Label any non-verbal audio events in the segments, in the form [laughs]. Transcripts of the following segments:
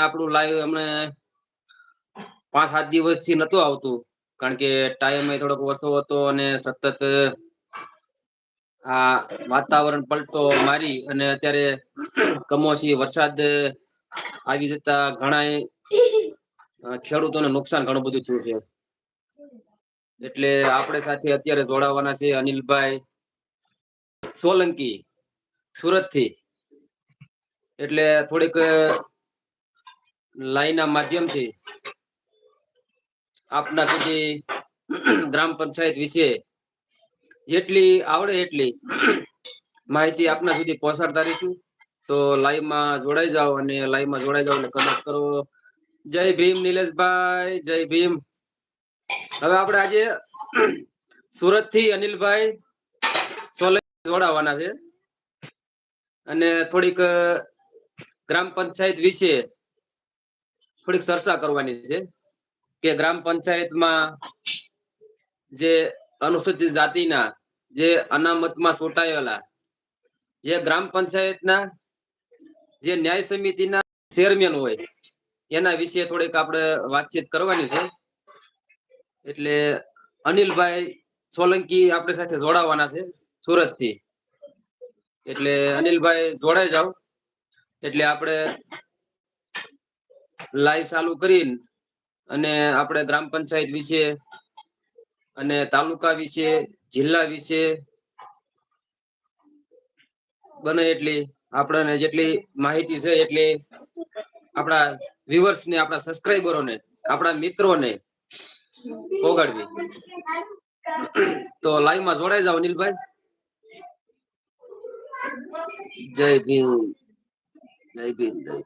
આપણું લાઈવ અમને પાંચ સાત દિવસથી નતું આવતું. કારણ કે ટાઈમ થોડોક ઓછો હતો અને સતત, આ વાતાવરણ પલટો મારી અને અત્યારે કમોસમી વરસાદ આવી જતા ઘણા ખેડૂતોને નુકસાન ઘણું બધું થયું છે. એટલે આપણે સાથે અત્યારે જોડાવાના છે અનિલભાઈ સોલંકી સુરતથી એટલે થોડીક લાઈન માધ્યમથી આપના સુધી ગ્રામ પંચાયત વિશે જેટલી આવડે એટલી માહિતી આપના સુધી પહોંચાડતા રહીશું. તો લાઈવમાં જોડાઈ જાઓ અને લાઈવમાં જોડાઈ જાઓ અને કમેન્ટ કરો. જય ભીમ નિલેશભાઈ, જય ભીમ. હવે આપણે આજે સુરતથી અનિલભાઈ સોલે જોડાવાના છે. અને થોડીક ગ્રામ પંચાયત વિશે થોડીક ચર્ચા કરવાની છે કે ગ્રામ પંચાયતમાં જે અનુસૂચિત જાતિના જે અનામતમાં ચૂંટાયેલા, જે ગ્રામ પંચાયતના જે ન્યાય સમિતિના ચેરમેન હોય, એના વિશે થોડીક આપણે વાતચીત કરવાની છે. એટલે અનિલભાઈ સોલંકી આપણી સાથે જોડાવાના છે સુરતથી એટલે અનિલભાઈ, જોડાઈ જાવ એટલે આપણે લાઈવ ચાલુ કરીને અને આપણે ગ્રામ પંચાયત વિશે અને તાલુકા વિશે, જિલ્લા વિશે બને એટલી આપણને જેટલી માહિતી છે એટલી આપણા વ્યુઅર્સ ને આપણા સબસ્ક્રાઈબરો ને આપણા મિત્રોને પોગાડવી. તો લાઈવમાં જોડાઈ જાવ નીલભાઈ. જય ભીમ જય ભીમ જય ભીમ.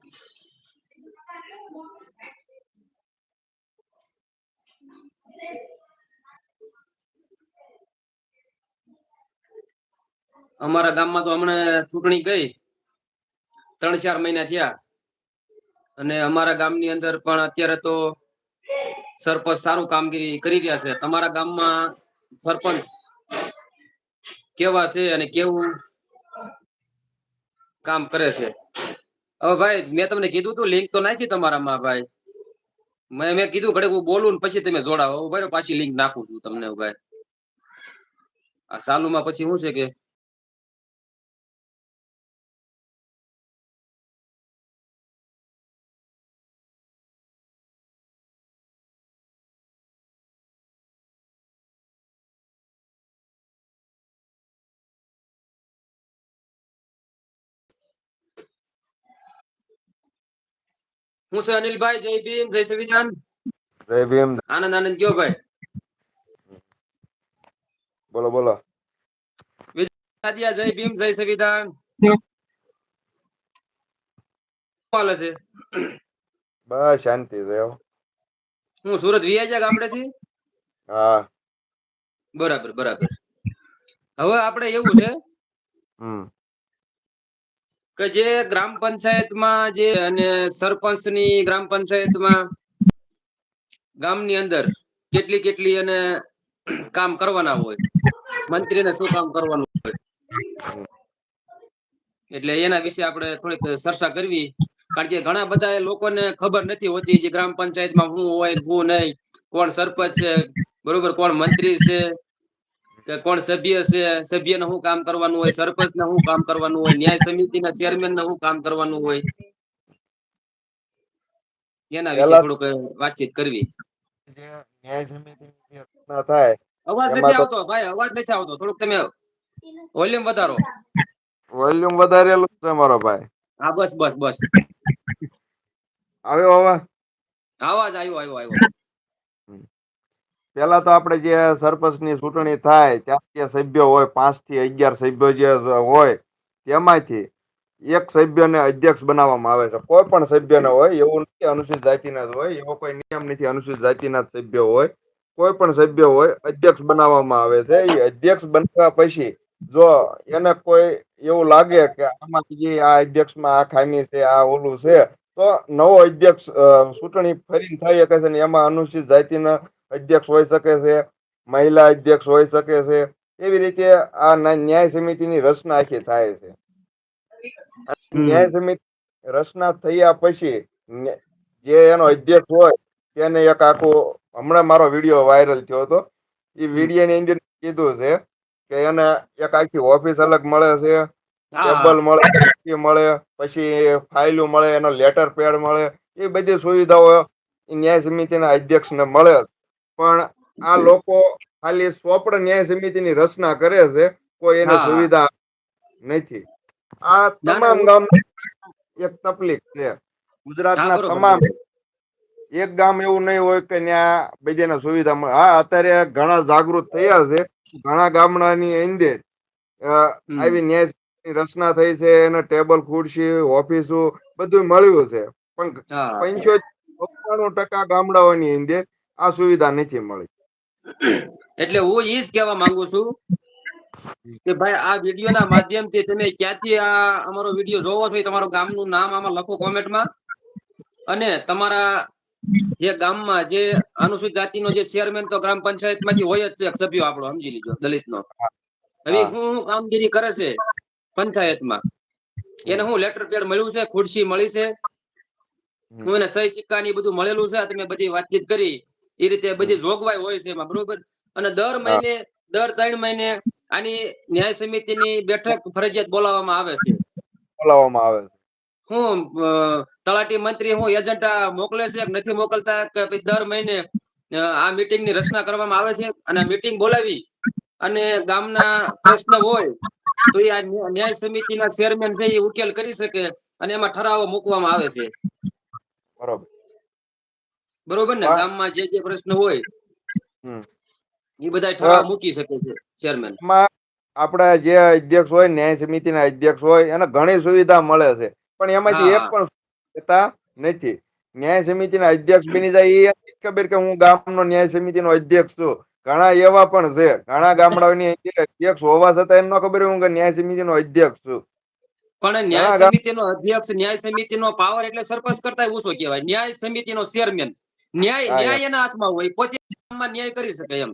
અમારા ગામમાં તો હમણાં ચૂંટણી ગઈ. ત્રણ ચાર મહિના થયા. અને અમારા ગામની અંદર પણ અત્યારે તો સરપંચ સારું કામગીરી કરી રહ્યા છે. તમારા ગામમાં સરપંચ કેવા છે અને કેવું કામ કરે છે? હવે ભાઈ, મેં તમને કીધું તું લિંક તો નાખી તમારામાં ભાઈ. મેં મેં કીધું ઘડે હું બોલું ને પછી તમે જોડાવો ભાઈ પાછી લિંક નાખું છું તમને ભાઈ આ સાલુમાં પછી શું છે કે હું છે અનિલભાઈ જય ભીમ જય સંવિધાન. જય ભીમ. આનંદ આનંદ કયો ભાઈ? બોલો બોલો. જય ભીમ જય સંવિધાન. હાલે છે? બસ શાંતિ છે હું. સુરત વિયા ગામડેથી? હા. બરાબર બરાબર. હવે આપણે એવું છે હમ. કે જે ગ્રામ પંચાયતમાં જે અને સરપંચની ગ્રામ પંચાયતમાં ગામની અંદર કેટલી કેટલી અને કામ કરવાના હોય, મંત્રીને શું કામ કરવાનું હોય. એટલે એના વિશે આપણે થોડીક ચર્ચા કરવી. કારણ કે ઘણા બધા લોકોને ખબર નથી હોતી જે ગ્રામ પંચાયતમાં શું હોય હું નહીં, કોણ સરપંચ છે, બરોબર, કોણ મંત્રી છે કે કોણ સભ્ય છે સભ્યને શું કામ કરવાનું હોય સરપંચને શું કામ કરવાનું હોય ન્યાય સમિતિના ચેરમેન ને શું કામ કરવાનું હોય? એના વિશે થોડુંક વાતચીત કરવી. ન્યાય સમિતિની થાય અવાજ નથી આવતો ભાઈ અવાજ નથી આવતો થોડુંક તમે વોલ્યુમ વધારો. વોલ્યુમ વધારેલું છે મારો ભાઈ. હા બસ બસ બસ. આવ્યો અવાજ? અવાજ આવ્યો આવ્યો આવ્યો. પેલા તો આપણે જે સરપંચની ચૂંટણી થાય, ત્યાં જે સભ્યો હોય, પાંચથી અગિયાર સભ્યો જે હોય, તેમાંથી એક સભ્યને અધ્યક્ષ બનાવવામાં આવે છે. કોઈ પણ સભ્યને હોય, એવું નથી અનુસૂચિત જાતિના જ હોય, એવો કોઈ નિયમ નથી અનુસૂચિત જાતિના સભ્યો હોય. કોઈ પણ સભ્ય હોય, અધ્યક્ષ બનાવવામાં આવે છે. એ અધ્યક્ષ બનવા પછી જો એને કોઈ એવું લાગે કે આમાં જે આ અધ્યક્ષમાં આ ખામી છે, આ ઓલું છે, તો નવો અધ્યક્ષ ચૂંટણી ફરીને થઈ શકે છે એમાં અનુસૂચિત જાતિના અધ્યક્ષ હોઈ શકે છે મહિલા અધ્યક્ષ હોઈ શકે છે એવી રીતે આ ન્યાય સમિતિની રચના આખી થાય છે. ન્યાય સમિતિ રચના થયા પછી જે એનો અધ્યક્ષ હોય તેને એક આખું હમણાં મારો વીડિયો વાયરલ થયો હતો. એ વિડીયોની અંદર કીધું છે કે એને એક આખી ઓફિસ અલગ મળે છે ટેબલ મળે મળે પછી ફાઇલો મળે એનો લેટર પેડ મળે એ બધી સુવિધાઓ ન્યાય સમિતિના અધ્યક્ષને મળે પણ આ લોકો ખાલી સ્વપ્ન ન્યાય સમિતિની રચના કરે છે કોઈ એને સુવિધા નથી. આ તમામ ગામ એક તકલીફ છે. ગુજરાતના તમામ એક ગામ એવું નહીં હોય કે ત્યાં બધાને સુવિધા મળે. હા અત્યારે ઘણા જાગૃત થયા છે. ઘણા ગામડાની અંદર આવી ન્યાય રચના થઈ છે એને ટેબલ ખુરશી ઓફિસો બધું મળ્યું છે. પણ પંચોતેર ટકા ગામડાઓની અંદર આ સુવિધા નથી મળી. એટલે હું ઈ જ કહેવા માંગુ છું કે ભાઈ આ વીડિયો ના માધ્યમથી તમે ક્યાંથી આ અમારો વીડિયો જોવો છો એ તમારું ગામનું નામ આમાં લખો કોમેન્ટમાં. અને તમારા જે ગામમાં જે અનુસૂચિત જાતિનો જે ચેરમેન તો ગ્રામ પંચાયતમાંથી હોય જ છે સભ્યો આપણો સમજી લીધો દલિતનો. હવે હું. હું કામગીરી કરે છે પંચાયતમાં. એને હું લેટર પેડ મળ્યું છે ખુરશી મળી છે. હું એને સહી સિક્કા ની બધું મળેલું છે તમે બધી વાતચીત કરી. એ રીતે બધી જોગવાઈ હોય છે એમાં બરોબર? અને દર મહિને દર ત્રણ મહિને આની ન્યાય સમિતિની બેઠક ફરજિયાત બોલાવવામાં આવે છે. બોલાવવામાં આવે છે. હું તલાટી મંત્રી હું એજન્ટ મોકલે છે કે નથી મોકલતા કે ભાઈ દર મહિને આ મીટિંગની રચના કરવામાં આવે છે અને મીટિંગ બોલાવી અને ગામના પ્રશ્ન હોય તો એ આ ન્યાય સમિતિના ચેરમેન છે એ ઉકેલ કરી શકે અને એમાં ઠરાવો મૂકવામાં આવે છે. બરોબર. બરોબર ને? ગામમાં જે જે પ્રશ્ન હોય એ બધા ઠરાવ મૂકી શકે છે ચેરમેન આપણા જે અધ્યક્ષ હોય ન્યાય સમિતિના અધ્યક્ષ હોય એને ઘણી સુવિધા મળે છે. પણ એમાંથી એક પણ લેતા નથી. ન્યાય સમિતિના અધ્યક્ષ બની જાય એ ખબર કે હું ગામનો ન્યાય સમિતિનો અધ્યક્ષ છું. ઘણા એવા પણ છે. ઘણા ગામડાઓની અધ્યક્ષ હોવા છતાં એમનો ખબર હોય હું કે ન્યાય સમિતિનો અધ્યક્ષ છું. પણ ન્યાય સમિતિનો અધ્યક્ષ ન્યાય સમિતિનો પાવર એટલે સરપંચ કરતા ઓછો કહેવાય. ન્યાય સમિતિનો ચેરમેન ન્યાય ન્યાય એના હાથમાં હોય પોતે ગામમાં ન્યાય કરી શકે એમ.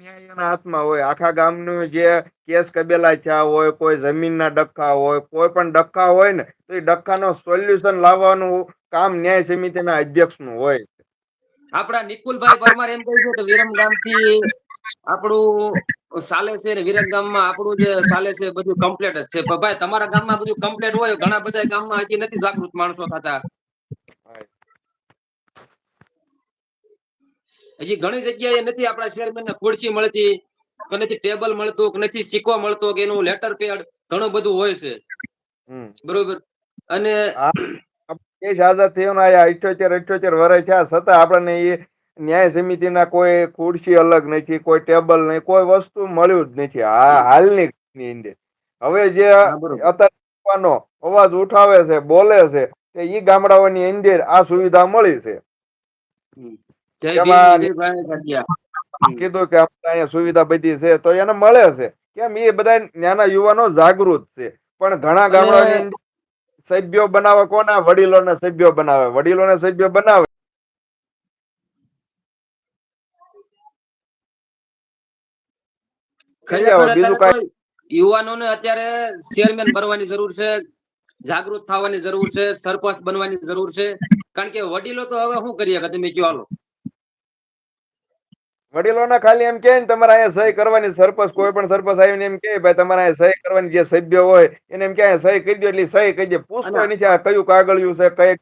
ન્યાય એના હાથમાં હોય. આખા ગામનું જે કેસ કબેલા થયા હોય કોઈ જમીનના ડખ્ખા હોય કોઈ પણ ડખ્ખા હોય ને તો એ ડખ્ખાનો સોલ્યુશન લાવવાનું કામ ન્યાય સમિતિના અધ્યક્ષનું હોય. આપણા નિકુલભાઈ પરમાર એમ કહે છે કે વિરમ ગામથી આપણું ચાલે છે ને વિરમ ગામમાં આપણું જે ચાલે છે બધું કમ્પ્લેટ જ છે. પણ ભાઈ તમારા ગામમાં બધું કમ્પ્લેટ હોય ઘણા બધા ગામમાં હજી નથી જાગૃત માણસો થતા. હજી ઘણી જગ્યાએ નથી આપણા ચેરમેન ને ખુરશી મળતી કે નથી ટેબલ મળતું કે નથી સિક્કો મળતો કે એનું લેટર પેડ ઘણું બધું હોય છે. બરોબર. અને દેશ આઝાદ થયો ને આ અઠ્યોતેર અઠ્યોતેર વર્ષ થયા છતાં આપણને એ ન્યાય સમિતિના કોઈ ખુરશી અલગ નથી કોઈ ટેબલ નહીં કોઈ વસ્તુ મળ્યું જ નથી આ હાલની ની અંદર. હવે જે. અત્યારે અવાજ ઉઠાવે છે બોલે છે કે ઈ ગામડાઓની અંદર આ સુવિધા મળી છે. કીધું કે આપણે અહીંયા સુવિધા બધી છે તો એને મળે છે. કેમ એ બધા નાના યુવાનો જાગૃત છે. પણ ઘણા ગામડાની સભ્યો બનાવે કોના વડીલોને સભ્યો બનાવે? વડીલોને સભ્યો બનાવે. બીજું યુવાનોને અત્યારે ચેરમેન બનવાની જરૂર છે જાગૃત થવાની જરૂર છે સરપંચ બનવાની જરૂર છે. કારણ કે વડીલો તો હવે શું કરીએ તમે કયો હાલો. વડીલોને ખાલી એમ કે તમારે અહીંયા સહી કરવાની સરપંચ કોઈ પણ સરપંચ આવીને એમ કે ભાઈ તમારે અહીંયા સહી કરવાની જે સભ્ય હોય એને એમ કે સહી કરી દો એટલે સહી કરી દે. પૂછતો નથી આ કયું કાગળિયું છે કઈ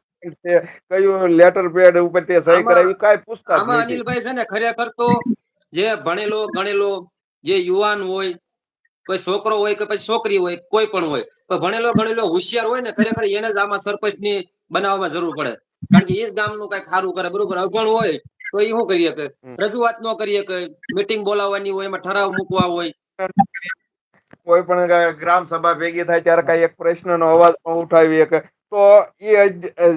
છે કયું લેટર પેડ ઉપર તે સહી કરાવી કાંઈ પૂછતા આમાં અનિલભાઈ છે ને ખરેખર તો જે ભણેલો ગણેલો જે યુવાન હોય કોઈ છોકરો હોય કે પછી છોકરી હોય કોઈ પણ હોય તો ભણેલો ગણેલો હોશિયાર હોય ને ખરેખર એને જ આમાં સરપંચની બનાવવામાં જરૂર પડે. કારણ કે એ જ ગામનું કઈ સારું કરે બરોબર? અભણ હોય તો એ શું કરીએ કે રજૂઆત ન કરીએ કે મીટિંગ બોલાવવાની હોય એમાં ઠરાવ મૂકવા હોય. કોઈ પણ ગ્રામ સભા ભેગી થાય ત્યારે કઈ એક પ્રશ્નનો અવાજ ન ઉઠાવી શકે તો એ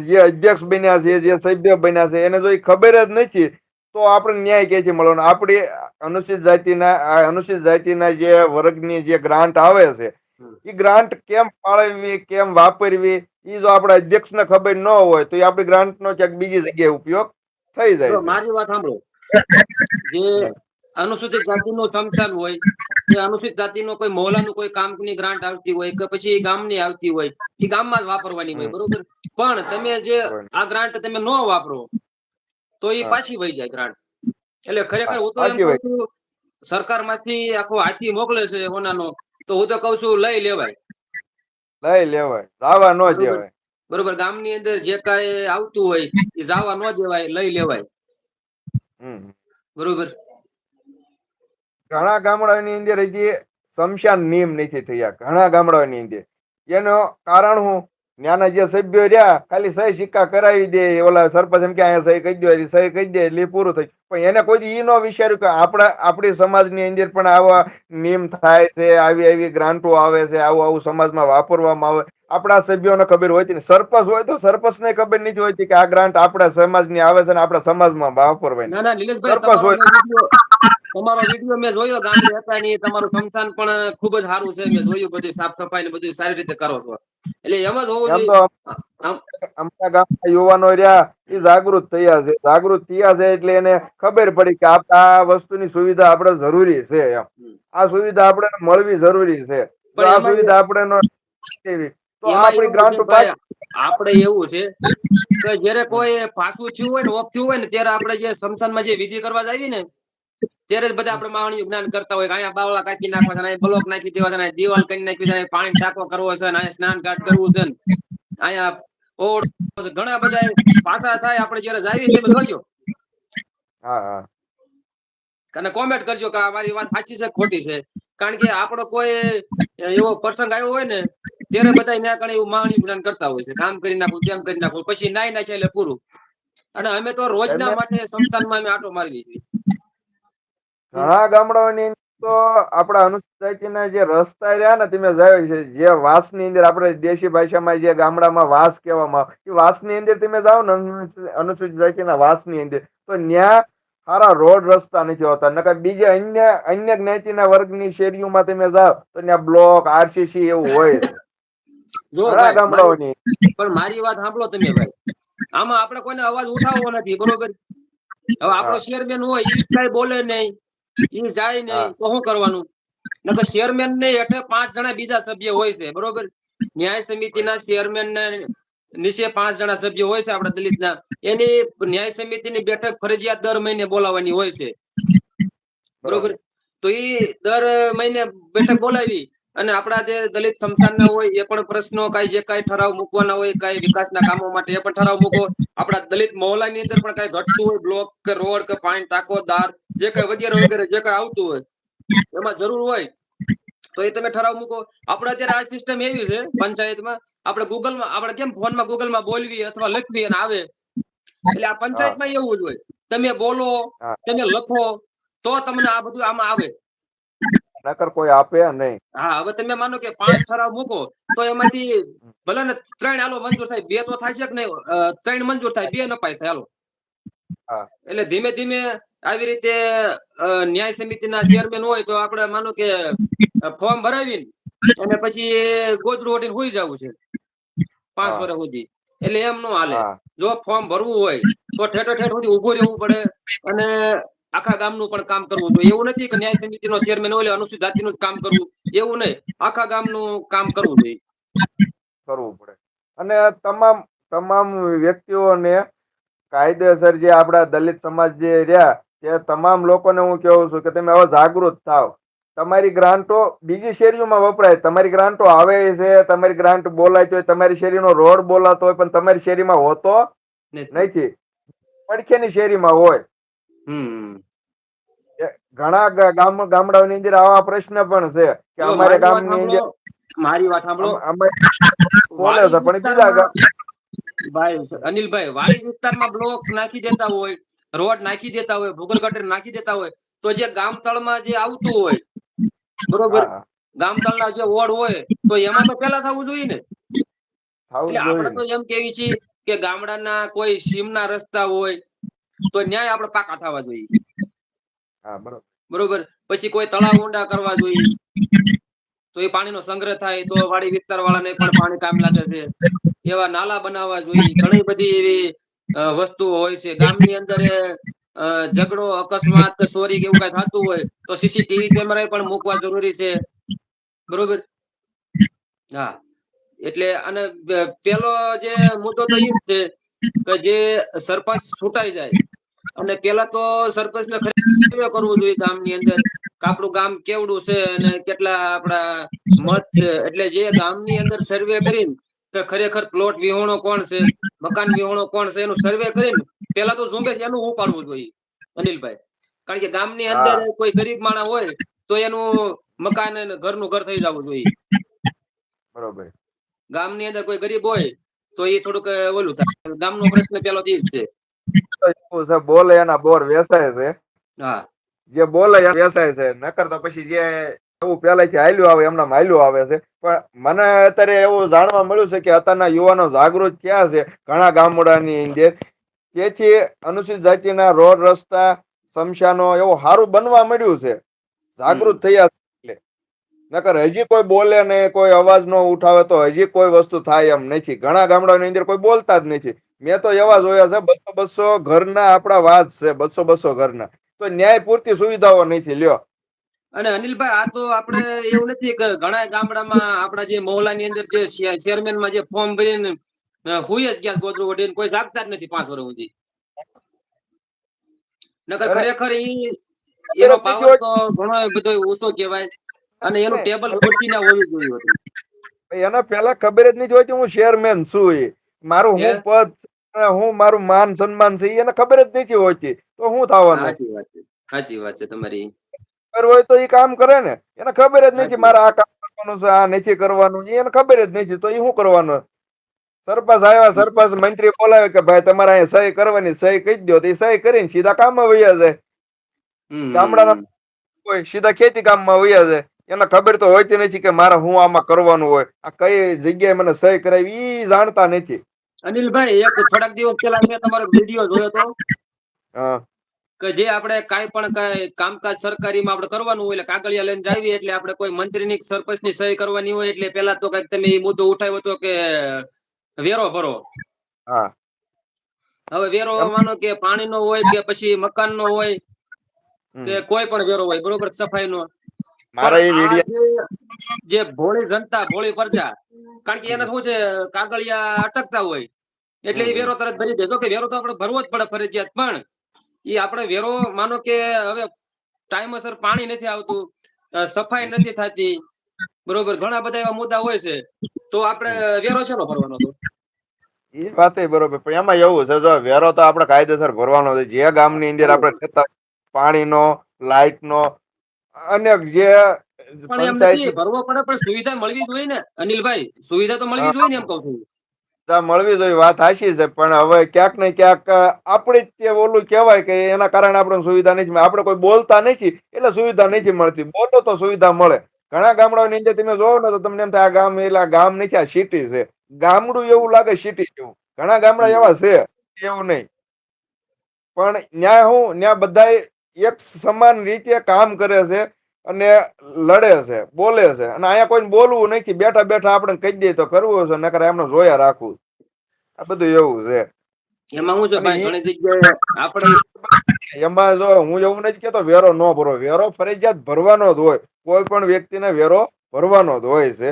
જે અધ્યક્ષ બન્યા છે જે સભ્ય બન્યા છે એને જો એ ખબર જ નથી. તો આપણે ન્યાય ક્યાંથી મળવાનો? આપણી અનુસૂચિત જાતિના અનુસૂચિત જાતિના જે વર્ગની જે ગ્રાન્ટ આવે છે એ ગ્રાન્ટ કેમ ફાળવવી કેમ વાપરવી એ જો આપણા અધ્યક્ષને ખબર ન હોય તો એ આપણી ગ્રાન્ટનો ક્યાંક બીજી જગ્યાએ ઉપયોગ થઈ જાય મારી વાત સાંભળો. [laughs] જે અનુસૂચિત જાતિનું સમસાન હોય કે અનુસૂચિત જાતિનો કોઈ મોહલાનું કોઈ કામની ગ્રાન્ટ આવતી હોય કે પછી ગામની આવતી હોય એ ગામમાં જ વાપરવાની હોય બરોબર? પણ તમે જે આ ગ્રાન્ટ તમે ન વાપરો તો એ પાછી વહી જાય ગ્રાન્ટ. એટલે ખરેખર હું તો એમ કહું છું સરકારમાંથી આખો હાથી મોકલે છે હોનાનો તો હું તો કઉ છું લઈ લેવાય. લઈ લેવાય. દાવા નો. દેવાય. બરોબર ગામની અંદર જે કાંઈ આવતું હોય એ જવા ન દેવાય લઈ લેવાય. બરોબર. ઘણા ગામડાની અંદર હજી શમશાન નિયમ નથી થયા ઘણા ગામડાની અંદર. એનો કારણ હું ત્યાંના જે સભ્યો રહ્યા ખાલી સહી સિક્કા કરાવી દે ઓલા સરપંચ એમ કે અહીંયા સહી કહી દો સહી કહી દે એટલે પૂરું થઈ પણ એને કોઈ ઈ ન વિચાર્યું કે આપણા આપણી સમાજની અંદર પણ આવા નિયમ થાય છે આવી આવી ગ્રાન્ટો આવે છે આવું આવું સમાજમાં વાપરવામાં આવે. આપણા સભ્યોને ખબર હોય ને સરપંચ હોય તો સરપંચને ખબર નથી હોતી કે આ ગ્રાન્ટ આપણા સમાજની આવે છે ને આપણા સમાજમાં વાપરવાની ના હોય. તમારો વીડિયો મેં જોયો ગામડે હતા ને તમારું સમસાન પણ ખૂબ જ સારું છે મેં જોયું બધું સાફ સફાઈ ને બધું સારી રીતે કરો છો. એટલે એમ જ હોવું જોઈએ. અમારા ગામના યુવાનો રહ્યા એ જાગૃત થયા છે. જાગૃત થયા છે એટલે એને ખબર પડી કે આ વસ્તુની સુવિધા આપણે જરૂરી છે એમ. આ સુવિધા આપણે મળવી જરૂરી છે. આ સુવિધા આપણે આપણી એવું છે આપણે એવું છે કે જયારે કોઈ પાછું થયું હોય ને ઓફ થયું હોય ને ત્યારે આપણે જે સ્મશાનમાં જે વિધિ કરવા જાવી ને ત્યારે જ બધા આપણે માવણીયું જ્ઞાન કરતા હોય કે અહીંયા બાવળા કાપી નાખવા છે બ્લોક નાખી દેવા છે દિવાલ કરી નાખી છે પાણી ટાંકો કરવો છે અહીંયા સ્નાન ઘાટ કરવું છે અહીંયા ઓળ ઘણા બધા પાછા થાય આપણે જયારે જાવી તમે જોજો હા હા. અને કોમેન્ટ કરજો કે અમારી મારી વાત સાચી છે ખોટી છે? કારણ કે આપણો કોઈ એવો પ્રસંગ આવ્યો હોય ને ત્યારે બધા ત્યાં કણે એવું માણી જ્ઞાન કરતા હોય છે. કામ કરી નાખું તેમ કરી નાખું પછી નાઈ નાખે એટલે પૂરું. અને અમે તો રોજના માટે સમસાનમાં અમે આટો મારવી છે ઘણા ગામડાઓની તો આપણા અનુસૂચિતના જે રસ્તા રહ્યા ને તમે જાય છે જે વાસની અંદર આપણે દેશી ભાષામાં જે ગામડામાં વાસ કહેવામાં આવે એ વાસની અંદર તમે જાઓ ને અનુસૂચિત- જાતિના વાસની અંદર તો ન્યા સારા રોડ રસ્તા નથી હોતા. નકર બીજા અન્ય અન્ય જ્ઞાતિના વર્ગની શેરીઓમાં તમે જાઓ તો ત્યાં બ્લોક આરસીસી એવું હોય. જો ગામડાઓની પણ મારી વાત સાંભળો તમે ભાઈ. આમાં આપણે કોઈને અવાજ ઉઠાવવો નથી બરોબર? હવે આપણો. ચેરમેન હોય ઈ કઈ બોલે નહીં ઈ જાય નહીં તો શું કરવાનું? નકર ચેરમેન ને હેઠે પાંચ જણા બીજા સભ્ય હોય છે બરોબર? ન્યાય સમિતિના ચેરમેન ને નીચે પાંચ જણા સભ્ય હોય છે આપણા દલિતના એની ન્યાય સમિતિની બેઠક ફરજિયાત દર મહિને બોલાવવાની હોય છે. બરોબર? તો ઈ દર મહિને બેઠક બોલાવી અને આપણા જે દલિત સમસાનના હોય એ પણ પ્રશ્નો કઈ જે કઈ ઠરાવ મૂકવાના હોય કઈ વિકાસના કામો માટે એ પણ ઠરાવ મૂકો. આપણા દલિત મહોલ્લાની અંદર પણ કઈ ઘટતું હોય બ્લોક કે રોડ કે પાણી ટાંકો દાર જે કઈ વગેરે વગેરે જે કઈ આવતું હોય એમાં જરૂર હોય તો એ તમે ઠરાવ મૂકો. આપણે અત્યારે આ સિસ્ટમ એવી છે પંચાયતમાં. આપણે ગૂગલમાં આપણે કેમ ફોનમાં ગૂગલમાં બોલવી અથવા લખવી અને આવે? એટલે આ પંચાયતમાં એવું જ હોય. તમે બોલો તમે લખો તો તમને આ બધું આમાં આવે. નકર કોઈ આપે નહીં. હા હવે તમે માનો કે પાંચ ઠરાવ મૂકો તો એમાંથી ભલે ને ત્રણ હાલો મંજૂર થાય બે તો થાય છે કે નહીં? ત્રણ મંજૂર થાય બે નપાય થાય હાલો. એટલે ધીમે ધીમે આવી રીતે ન્યાય સમિતિના ચેરમેન હોય તો આપણે માનો કે ફોર્મ ભરાવીને અને પછી ગોદડું ઓટીને હોઈ જવું છે. પાંચ વર્ષ સુધી. એટલે એમ નો હાલે. જો ફોર્મ ભરવું હોય તો ઠેઠો ઠેઠ સુધી ઉભું રહેવું પડે અને આખા ગામનું પણ કામ કરવું જોઈએ. એવું નથી કે ન્યાય સમિતિનો ચેરમેન હોય અનુસૂચિત જાતિનું જ કામ કરવું. એવું નહીં. આખા ગામનું કામ કરવું જોઈએ. કરવું પડે. અને તમામ તમામ વ્યક્તિઓને કાયદેસર જે આપણા દલિત સમાજ જે રહ્યા તે તમામ લોકોને હું કેવું છું કે તમે હવે જાગૃત થાવ. તમારી ગ્રાન્ટો બીજી શેરીઓમાં વપરાય. તમારી ગ્રાન્ટો આવે છે તમારી ગ્રાન્ટ બોલાય તો તમારી શેરીનો રોડ બોલાતો હોય પણ તમારી શેરીમાં હોતો. નથી. પડખેની શેરીમાં હોય. હમ ઘણા ગામ ગામડાઓની અંદર આવા પ્રશ્ન પણ છે કે અમારે ગામની અંદર મારી વાત સાંભળો. બોલે છે પણ બીજા ભાઈ અનિલભાઈ વાડી વિસ્તારમાં બ્લોક નાખી દેતા હોય રોડ નાખી દેતા હોય ભૂગર ગટર નાખી દેતા હોય તો જે ગામ તળમાં જે આવતું હોય બરોબર? ગામ તળના જે વોર્ડ હોય તો એમાં તો પેલા થવું જોઈએ ને. આપણે તો એમ કેવી છીએ કે ગામડાના કોઈ સીમના રસ્તા હોય તો ન્યાય આપણે પાકા થવા જોઈએ. હા બરોબર. બરોબર? પછી કોઈ તળાવ ઊંડા કરવા જોઈએ. તો એ પાણીનો સંગ્રહ થાય તો વાડી વિસ્તાર વાળાને પણ પાણી કામ લાગે છે. એવા નાલા બનાવવા જોઈએ. ઘણી બધી એવી વસ્તુઓ હોય છે. ગામની અંદર ઝઘડો અકસ્માત ચોરી કે એવું કઈ થતું હોય તો સીસીટીવી કેમેરા પણ મૂકવા જરૂરી છે. બરોબર? હા. એટલે અને પેલો જે મુદ્દો તો એ છે. કે જે સરપંચ છૂટાઈ જાય. અને પેલા તો સરપંચ ને સર્વે કરવું જોઈએ ગામની અંદર? આપણું ગામ કેવડું છે અને કેટલા આપડા મત છે? એટલે જે ગામની અંદર સર્વે કરીને કે ખરેખર પ્લોટ વિહોણો કોણ છે? મકાન વિહોણો કોણ છે? એનું સર્વે કરીને પેલા તો ઝુંબેશ એનું ઉપાડવું જોઈએ અનિલભાઈ. કારણ કે ગામની અંદર કોઈ ગરીબ માણસ હોય તો એનું મકાન ઘરનું ઘર થઈ જવું જોઈએ. બરોબર. ગામની અંદર કોઈ ગરીબ હોય તો એ થોડુંક ઓલું થાય. ગામનો પ્રશ્ન પેલો તો જ છે. બોલે એના બોર વેસાય છે. હા. જે બોલે એ વેસાય છે. નકર તો પછી જે એવું પહેલેથી હાલ્યું આવે એમના હાલ્યું આવે છે. પણ મને અત્યારે એવું જાણવા મળ્યું છે કે અત્યારના યુવાનો જાગૃત ક્યાં છે? ઘણા ગામડાની અંદર. તેથી અનુસૂચિત જાતિના રોડ રસ્તા શમશાનો એવું સારું બનવા મળ્યું છે. જાગૃત થયા નકર હજી કોઈ બોલે ને કોઈ અવાજ ન ઉઠાવે તો હજી કોઈ વસ્તુ થાય એમ નથી. ઘણા ગામડાની અંદર કોઈ બોલતા જ નથી. મેં તો એવા જોયા છે બસો બસો ઘરના આપણા વાત છે બસો બસો ઘરના. તો ન્યાય પૂરતી સુવિધાઓ નથી લ્યો. અને અનિલભાઈ આ તો આપણે એવું નથી કે ઘણા ગામડામાં આપણા જે મોહલાની અંદર જે ચેરમેનમાં જે ફોર્મ ભરીને હુઈ જ ગયા ગોદરું વઢીને કોઈ જાગતા જ નથી પાંચ વર્ષ સુધી. નકર ખરેખર એ એનો પાવર તો ઘણો બધો ઓછો કહેવાય. અને એનું ટેબલ ખુરશી ના હોવી જોઈએ હતું. એના પહેલા ખબર જ નથી હોતી હું ચેરમેન છું એ. મારું હું પદ હું મારું માન સન્માન છે એને ખબર જ નથી હોતી તો હું થવાનું? સાચી વાત છે સાચી વાત છે તમારી. ખબર હોય તો એ કામ કરે ને. એને ખબર જ નથી મારે આ કામ કરવાનું છે આ નથી કરવાનું એને ખબર જ નથી તો એ શું કરવાનું? સરપંચ આવ્યા સરપંચ મંત્રી બોલાવે કે ભાઈ તમારે અહીંયા સહી કરવાની સહી કહી દો તો એ સહી કરીને સીધા કામમાં વયા જાય. ગામડાના સીધા ખેતી કામમાં વયા જાય. એને ખબર તો હોતી નથી કે મારે હું આમાં કરવાનું હોય. આ કઈ જગ્યાએ મને સહી કરાવી એ જાણતા નથી. અનિલભાઈ એક થોડાક દિવસ પહેલા મેં તમારો વીડિયો જોયો હતો કે જે આપણે કાઈ પણ કઈ કામકાજ સરકારીમાં આપણે કરવાનું હોય એટલે કાગળિયા લઈને જાવી એટલે આપણે કોઈ મંત્રીની સરપંચ સરપંચની સહી કરવાની હોય એટલે પેલા તો કંઈક તમે એ મુદ્દો ઉઠાવ્યો હતો કે વેરો ભરો. હા. હવે વેરો માનો કે પાણીનો હોય કે પછી મકાનનો હોય કે કોઈ પણ વેરો હોય બરોબર સફાઈનો. મારે એ વીડિયો જે- ભોળી જનતા ભોળી પ્રજા કારણ કે એને શું છે કાગળિયા અટકતા હોય એટલે એ વેરો તરત ભરી દે. જો કે વેરો તો આપણે ભરવો જ પડે ફરજિયાત પણ એ આપણે વેરો માનો કે હવે ટાઈમસર પાણી નથી આવતું સફાઈ નથી થતી બરોબર ઘણા બધા એવા મુદ્દા હોય છે તો આપણે વેરો શેનો ભરવાનો હતો? એ વાત બરોબર પણ એમાં એવું છે જો વેરો તો આપણે કાયદેસર ભરવાનો છે. જે ગામની અંદર આપણે પાણીનો લાઇટનો અનેક જે પણ એમ નથી ભરવો પડે પણ સુવિધા મળવી જોઈએ ને અનિલભાઈ. સુવિધા તો મળવી જોઈએ ને એમ કહું છું. મળવી જોઈએ વાત હાચી છે પણ હવે ક્યાંક ને ક્યાંક આપણી જ ઓલું કહેવાય કે એના કારણે આપણે સુવિધા નથી. આપણે કોઈ બોલતા નથી એટલે સુવિધા નથી મળતી. બોલો તો સુવિધા મળે. ઘણા ગામડાઓની અંદર તમે જોવો ને તો તમને એમ થાય આ ગામ એટલે ગામ નથી આ સિટી છે. ગામડું એવું લાગે સિટી જેવું. ઘણા ગામડા એવા છે એવું નહીં. પણ ન્યાય હું ન્યા બધાય એક સમાન રીતે કામ કરે છે અને લડે છે બોલે છે. અને અહીંયા કોઈને બોલવું નથી બેઠા બેઠા આપણે કહી દઈએ તો કરવું છે નકર એમને જોયા રાખવું આ બધું એવું છે. એમાં હું છે ભાઈ ઘણી જગ્યાએ આપણે એમાં જો હું એવું નથી કેતો વેરો ન ભરો. વેરો ફરજિયાત ભરવાનો જ હોય. કોઈ પણ વ્યક્તિને વેરો ભરવાનો જ હોય છે.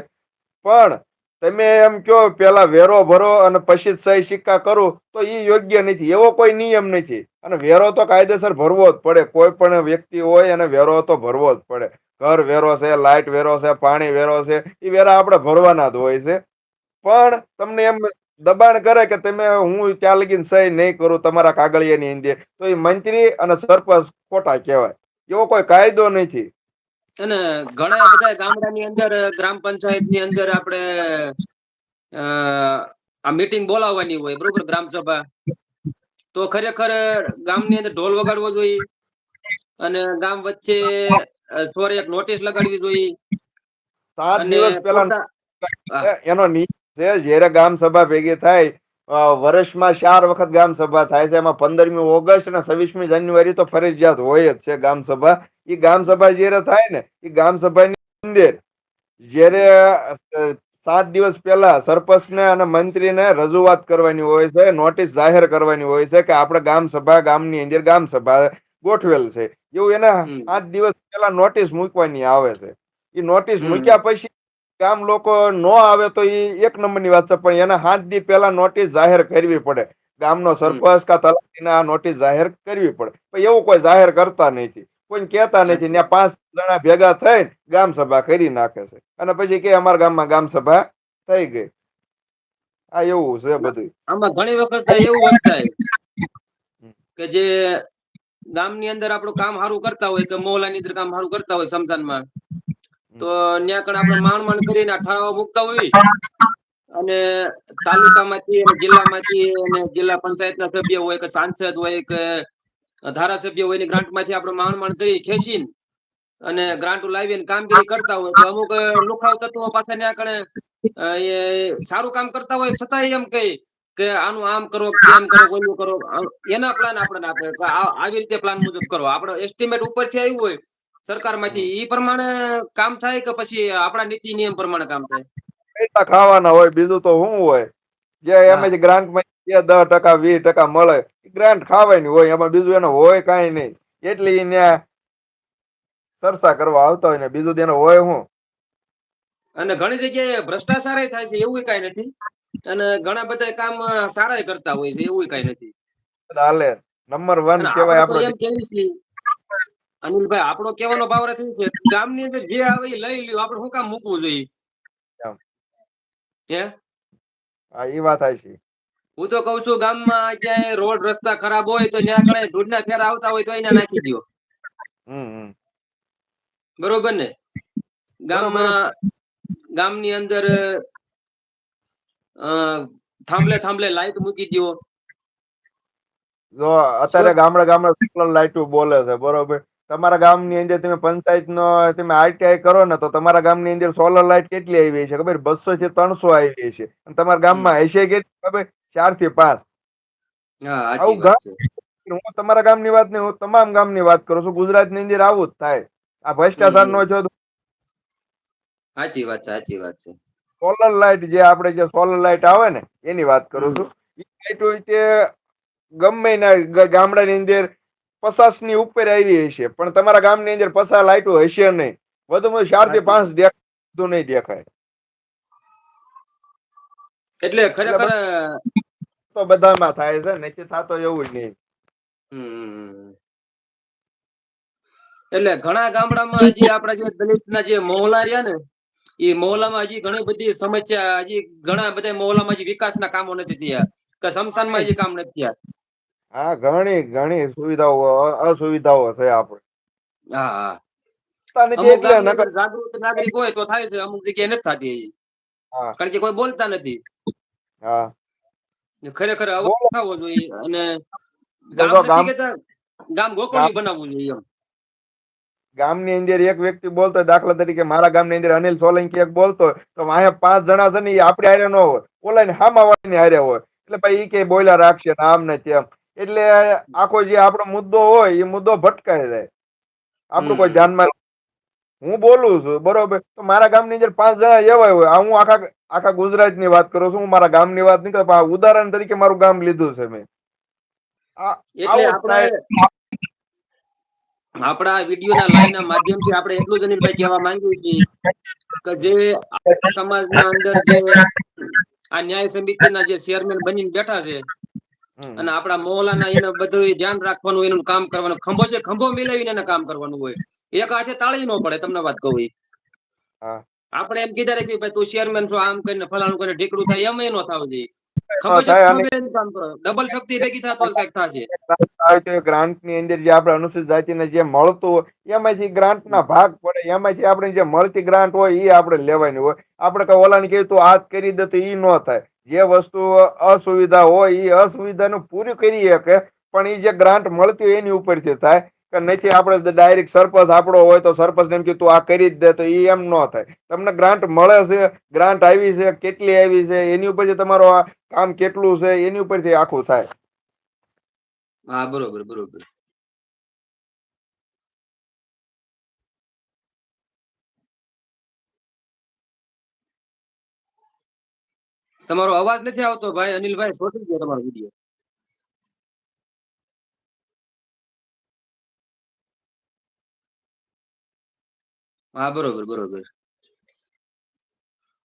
પણ તમે એમ કયો પેલા વેરો ભરો અને પછી સહી સિક્કા કરું, તો એ યોગ્ય નથી. એવો કોઈ નિયમ નથી. અને વેરો તો કાયદેસર ભરવો જ પડે. કોઈ પણ વ્યક્તિ હોય અને વેરો તો ભરવો જ પડે. ઘર વેરો છે, લાઇટ વેરો છે, પાણી વેરો છે એ વેરા આપણે ભરવાના જ હોય છે. પણ તમને એમ દબાણ કરે કે તમે હું ત્યાં લગીને સહી નહીં કરું તમારા કાગળિયાની અંદર, તો એ મંત્રી અને સરપંચ ખોટા કહેવાય. એવો કોઈ કાયદો નથી. અને ઘણા બધા ગામડાની અંદર ગ્રામ પંચાયતની અંદર આપણે આ મીટિંગ બોલાવવાની હોય બરોબર ગ્રામ સભા. તો ખરેખર ગામની અંદર ઢોલ વગાડવો જોઈએ અને ગામ વચ્ચે અ, એક નોટિસ લગાડવી જોઈએ. સાત દિવસ પહેલા એનો નિયમ છે જ્યારે ગામ સભા ભેગી થાય વર્ષમાં ચાર વખત ગામ સભા થાય છે. એમાં પંદરમી ઓગસ્ટ અને છવ્વીસમી જાન્યુઆરી તો ફરજિયાત હોય જ છે ગામ સભા. એ ગામ સભા જ્યારે થાય ને એ ગામ સભાની અંદર જ્યારે સાત દિવસ પહેલા સરપંચને અને મંત્રીને રજૂઆત કરવાની હોય છે નોટિસ જાહેર કરવાની હોય છે કે આપણે ગામ સભા ગામની અંદર ગામ સભા ગોઠવેલ છે. એવું એને સાત દિવસ પહેલા નોટિસ મૂકવાની આવે છે. એ નોટિસ મૂક્યા પછી ગામ લોકો નો આવે તો એ એક નંબરની વાત છે પણ એને સાત દી પહેલા નોટિસ જાહેર કરવી પડે. ગામનો સરપંચ કા તલાટીને આ નોટિસ જાહેર કરવી પડે. પણ એવું કોઈ જાહેર કરતા નથી. કોઈ કહેતા નથી, ત્યાં પાંચ જણા ભેગા થઈને ગામ સભા કરી નાખે છે. અને પછી કે અમારા ગામમાં ગામ સભા થઈ ગઈ. આ એવું છે બધું. આમાં ઘણી વખત એવું થાય કે જે ગામની અંદર આપણું કામ સારું કરતા હોય કે મોહલ્લાની અંદર કામ સારું કરતા હોય સમસાનમાં, તો ત્યાં કણ આપણે માંડ માંડ કરીને ઠરાવ મૂકતા હોય. અને તાલુકામાંથી અને જિલ્લામાંથી અને જિલ્લા પંચાયતના સભ્ય હોય કે સાંસદ હોય કે ધારાસભ્ય હોય એની ગ્રાન્ટમાંથી આપણે માંડ કરી ખેંચીને અને ગ્રાન્ટ લાવીને કામગીરી કરતા હોય. તો અમુક લુખાવ તત્વો પાછા એ સારું કામ કરતા હોય છતાંય એમ કહે કે આનું આમ કરો આમ કરો ઓલું કરો. એના પ્લાન આપણને આપે આવી રીતે પ્લાન મુજબ કરો. આપણે એસ્ટિમેટ ઉપરથી આવ્યું હોય સરકારમાંથી ઈ પ્રમાણે કામ થાય કે પછી આપણા નીતિ નિયમ પ્રમાણે કામ થાય? ખાવાના હોય બીજું તો શું હોય? જે એમ જ ગ્રાન્ટ માં દસ ટકા વીસ ટકા મળે. ગ્રાન્ટ ખાવાની હોય એમાં બીજું એને હોય કાંઈ નહીં. એટલે ત્યાં ચર્ચા કરવા આવતા હોય ને બીજું એને હોય હું. અને ઘણી જગ્યાએ ભ્રષ્ટાચાર થાય છે એવું કઈ નથી. અને ઘણા બધા કામ સારા કરતા હોય છે એવું કઈ નથી. હાલે નંબર વન કેવાય કહેવાય આપણે અનિલભાઈ આપણો કહેવાનો ભાવ નથી કે ગામની અંદર જે આવે એ લઈ લ્યો આપણે શું કામ મૂકવું જોઈએ. હા? એ વાત છે હું તો કઉ છું ગામમાં ક્યાંય રોડ રસ્તા ખરાબ હોય તો ત્યાં કણે ધૂળના ફેરા આવતા હોય તો એને નાખી દો બરોબર ને? ગામમાં ગામની અંદર થાંભલે થાંભલે લાઈટ મૂકી દો જો અત્યારે ગામડે ગામડે સોલર લાઇટો બોલે છે બરોબર? તમારા ગામની અંદર તમે પંચાયત નો તમે આરટીઆઈ કરો ને તો તમારા ગામની અંદર સોલર લાઇટ કેટલી આવી છે? ખબર? બસો છે ત્રણસો આવી છે. અને તમારા ગામમાં હશે કેટલી? ખબર? ચારથી પાંચ આવું વાત હું તમારા ગામની વાત નહીં હું તમામ ગામની વાત કરું છું. ગુજરાતની અંદર આવું જ થાય. આ ભ્રષ્ટાચાર નો જો સાચી વાત સાચી વાત છે. સોલર લાઇટ જે આપણે જે સોલર લાઇટ આવે ને એની વાત કરું છું. એ લાઇટ હોય તે ગમે ના ગામડા ગામડાની અંદર પચાસની ઉપર આવી હશે. પણ તમારા ગામની અંદર પચાસ લાઇટો હશે નહીં. વધુમાં ચારથી પાંચ દેખાતું નહીં દેખાય. એટલે ખરેખર તો બધામાં થાય છે નથી થતો એવું જ નહીં. એટલે ઘણા ગામડામાં હજી આપણા જે દલિતના જે મોહલા રહ્યા ને એ મોહલામાં હજી ઘણી બધી સમસ્યા હજી ઘણા બધા મોહલામાં હજી વિકાસના કામો નથી થયા કે સ્મશાનમાં હજી કામ નથી થયા. હા ઘણી ઘણી સુવિધાઓ અસુવિધાઓ છે આપણે. હા હા. જાગૃત નાગરિક હોય તો થાય છે અમુક જગ્યાએ નથી થતી કારણ કે કોઈ બોલતા નથી. હા. ખરેખર અવાજ ઉઠાવવો જોઈએ અને ગામ કેતા બનાવવું જોઈએ એમ. ગામની અંદર એક વ્યક્તિ બોલતો દાખલા તરીકે મારા ગામની અંદર અનિલ સોલંકી એક બોલતો તો અહીંયા પાંચ જણા છે ને એ આપણે હારે ન હોય. ઓલા ને હામા વાળાની હારે હોય. એટલે ભાઈ એ કે બોલ્યા રાખશે ને આમ ને તેમ એટલે આખો જે આપણો મુદ્દો હોય એ મુદ્દો ભટકાઈ જાય. આપણું કોઈ ધ્યાનમાં હું બોલું છું બરોબર તો મારા ગામની અંદર પાંચ જણા એવા હોય હું આખા આખા ગુજરાતની વાત કરું છું હું મારા ગામની વાત નહીં કરું ઉદાહરણ તરીકે મારું ગામ લીધું છે મેં. આપણે વિડીયોના લાઈવના માધ્યમથી આપણે એટલું જ અનિલભાઈ કહેવા માંગીએ છીએ કે જે સમાજના અંદર જે આ ન્યાય સમિતિના જે ચેરમેન બનીને બેઠા છે. અને આપણા મોહલ્લાના એને બધું ધ્યાન રાખવાનું એનું કામ કરવાનું. ખંભો છે ખંભો મિલાવીને એને કામ કરવાનું હોય. એક હાથે તાળી ન પડે તમને વાત કહું. આપણે એમ કીધા રાખી ભાઈ તું ચેરમેન છો આમ કરીને ફલાણું કરીને ઢીકડું થાય એમ નો થાવ જોઈએ. ડબલ શક્તિ ભેગી થશે. ગ્રાન્ટની અંદર જે આપણે અનુસૂચિત જાતિને જે મળતું હોય એમાંથી ગ્રાન્ટ ના ભાગ પડે. એમાંથી આપણે જે મળતી ગ્રાન્ટ હોય એ આપણે લેવાની હોય. આપણે કઈ ઓલાને કહ્યું તું આ કરી દે તો એ ન થાય. જે વસ્તુ અસુવિધા હોય એ અસુવિધાનું પૂરી કરી શકે, પણ એ જે ગ્રાન્ટ મળતી હોય એની ઉપરથી થાય. કે નથી આપણે ડાયરેક્ટ સરપંચ આપણો હોય તો સરપંચ એમ કે તું આ કરી જ દે તો એ એમ ન થાય. તમને ગ્રાન્ટ મળે છે ગ્રાન્ટ આવી છે, કેટલી આવી છે, એની ઉપરથી તમારો આ કામ કેટલું છે, એની ઉપરથી આખું થાય. હા, બરોબર બરોબર. તમારો અવાજ નથી આવતો ભાઈ અનિલભાઈ છોટી ગયો તમારો વીડિયો. હા બરોબર બરોબર.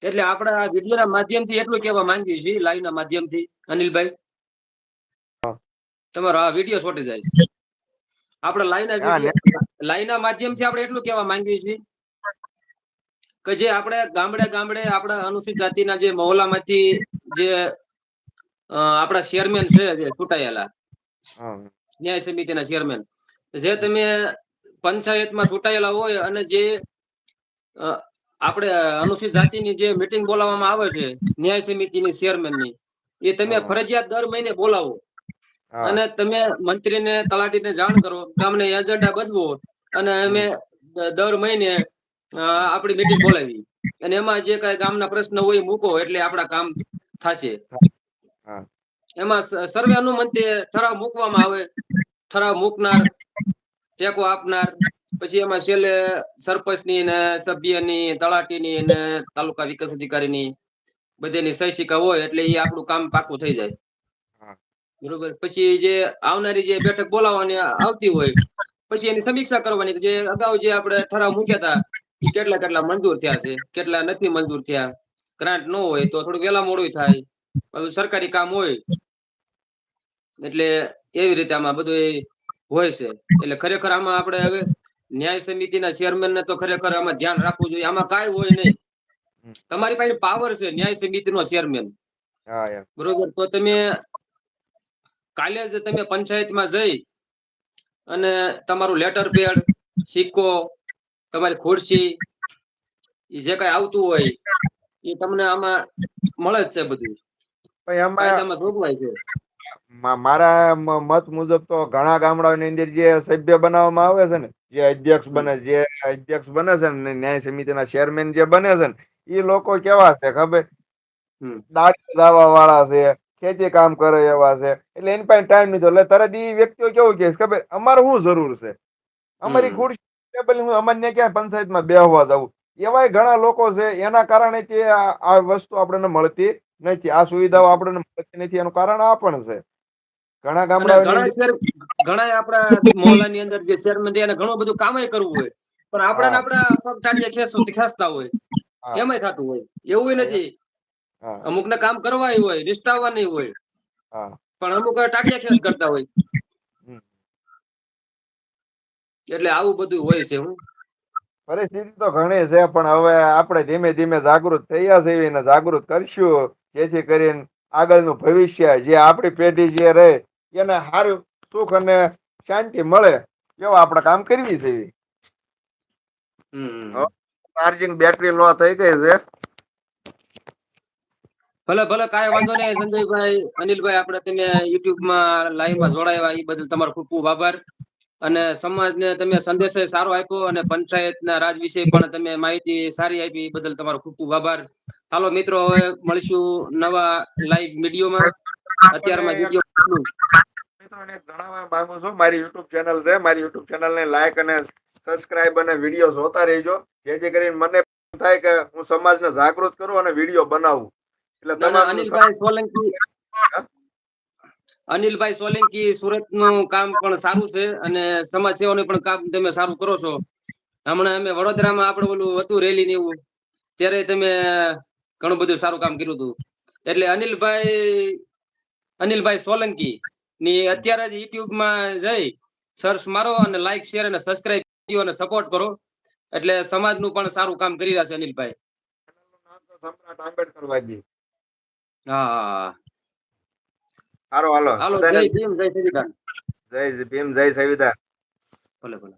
એટલે આપણે આ વિડીયોના માધ્યમથી એટલું કહેવા માંગીએ છીએ લાઈવના માધ્યમથી. અનિલભાઈ? તમારો આ વીડિયો છોટી જાય આપણે લાઈવના લાઈવના માધ્યમથી આપણે એટલું કહેવા માંગીએ છીએ. કે જે આપણે ગામડે ગામડે આપણા અનુસૂચિત જાતિના જે મહોલ્લામાંથી જે આપણા ચેરમેન છે જે છૂટાયેલા ન્યાય સમિતિના ચેરમેન જે તમે પંચાયતમાં છૂટાયેલા હોય અને જે આપણે અનુસૂચિત જાતિની જે મિટિંગ બોલાવવામાં આવે છે ન્યાય સમિતિની ચેરમેનની એ તમે ફરજિયાત દર મહિને બોલાવો. અને તમે મંત્રીને તલાટીને જાણ કરો કે અમને એજન્ડા બચવો અને અમે દર મહિને આપણી મીટિંગ બોલાવી. અને એમાં જે કઈ ગામના પ્રશ્ન હોય મૂકો એટલે આપણા કામ થશે. એમાં સર્વે અનુમતે ઠરાવ મૂકવામાં આવે. ઠરાવ મૂકનાર ટેકો આપનાર પછી એમાં છેલ્લે સરપંચની ને સભ્યની તલાટીની ને તાલુકા વિકાસ અધિકારીની બધાની સહી સિક્કા હોય એટલે એ આપણું કામ પાકું થઈ જાય. બરોબર? પછી જે આવનારી જે બેઠક બોલાવવાની આવતી હોય પછી એની સમીક્ષા કરવાની. જે અગાઉ જે આપણે ઠરાવ મૂક્યા હતા કેટલા કેટલા મંજૂર થયા છે કેટલા નથી મંજૂર થયા ગ્રાન્ટ ન હોય તો થોડું વેલા મોડું થાય સરકારી કામ હોય એટલે એવી રીતે આમાં બધું હોય છે એટલે ખરેખર આમાં આપણે હવે ન્યાય સમિતિના ચેરમેન ને તો ખરેખર આમાં ધ્યાન રાખવું જોઈએ આમાં કાંઈ હોય નહીં. તમારી પાસે પાવર છે ન્યાય સમિતિનો ચેરમેન હા બરોબર તો તમે કાલે જ તમે પંચાયતમાં જઈ અને તમારું લેટર પેડ સિક્કો તમારી ખુરશી જે કઈ આવતું હોય એ તમને આમાં મળે જ છે બધું. કાયદામાં જોગવાઈ છે. મારા મત મુજબ તો ઘણા ગામડાઓની અંદર જે સભ્ય બનાવવામાં આવે છે ને જે અધ્યક્ષ બને જે અધ્યક્ષ બને છે ને ન્યાય સમિતિના ચેરમેન જે બને છે ને એ લોકો કેવા છે ખબર. દાડી લાવવા વાળા છે ખેતી કામ કરે એવા છે એટલે એની પાસે ટાઈમ નથી એટલે તરત એ વ્યક્તિઓ કેવું કે ખબર? અમારે શું જરૂર છે? અમારી ખુરશી ટેબલ હું અમારે ક્યાંય પંચાયતમાં બેહવા જવું એવાય ઘણા લોકો છે એના કારણે તે આ વસ્તુ આપણને મળતી નથી. આ સુવિધાઓ આપણને મળતી નથી. એનું કારણ આ પણ છે. ઘણા ગામડા ઘણા આપણા મોહલ્લાની અંદર જે ચેરમેન છે એને ઘણું બધું કામય કરવું હોય. પણ આપણા આપણા પગ ટાળીએ ખેંચ- ખેંચતા હોય. એમાંય થતું હોય. એવું નથી. અમુક ને કામ કરવાય હોય નિષ્ઠાવાની હોય. પણ અમુક ટાટિયા ખેસ કરતા હોય. એટલે આવું બધું હોય છે હું. પરિસ્થિતિ તો ઘણી છે પણ હવે આપણે ધીમે ધીમે જાગૃત થયા છે એને જાગૃત કરશું. જેથી કરીને આગળનું ભવિષ્ય જે આપણી પેઢી જે રહે એને સારું સુખ અને શાંતિ મળે એવું આપણે કામ કરવી છે. ચાર્જિંગ બેટરી લો થઈ ગઈ છે. ભલે ભલે કાંઈ વાંધો નહીં સંજયભાઈ અનિલભાઈ આપણે તમે યુટ્યુબમાં લાઈવમાં જોડાયા એ બદલ તમારો ખૂબ ખૂબ આભાર. અને સમાજને તમે સંદેશ સારો આપ્યો અને પંચાયતના રાજ વિશે પણ તમે માહિતી સારી આપી બદલ તમારો ખૂબ ખૂબ આભાર. હાલો મિત્રો હવે મળીશું નવા લાઈવ વિડીયોમાં. અત્યારમાં વીડિયો મિત્રોને જણાવવા માંગુ છું મારી યુટ્યુબ ચેનલ છે. મારી યુટ્યુબ ચેનલ ને લાઈક અને સબસ્ક્રાઇબ અને વીડિયો જોતા રહેજો જેથી કરીને મને થાય કે હું સમાજને જાગૃત કરું અને વીડિયો બનાવું. એટલે ના ના અનિલભાઈ સોલંકી અનિલભાઈ સોલંકી સુરતનું કામ પણ સારું છે અને સમાજ સેવાનું પણ કામ તમે સારું કરો છો. હમણાં અમે વડોદરામાં આપણે ઓલું હતું રેલી ને એવું ત્યારે તમે ઘણું બધું સારું કામ કર્યું હતું. એટલે અનિલભાઈ અનિલભાઈ સોલંકી ની અત્યારે જ યુટ્યુબમાં જઈ સર્ચ મારો અને લાઈક શેર અને સબસ્ક્રાઇબ અને સપોર્ટ કરો. એટલે સમાજનું પણ સારું કામ કરી રહ્યા છે અનિલભાઈ. હા. હાલો હાલો. જય ભીમ જય સંવિધાન જય ભીમ જય સંવિધાન ભલે ભલે.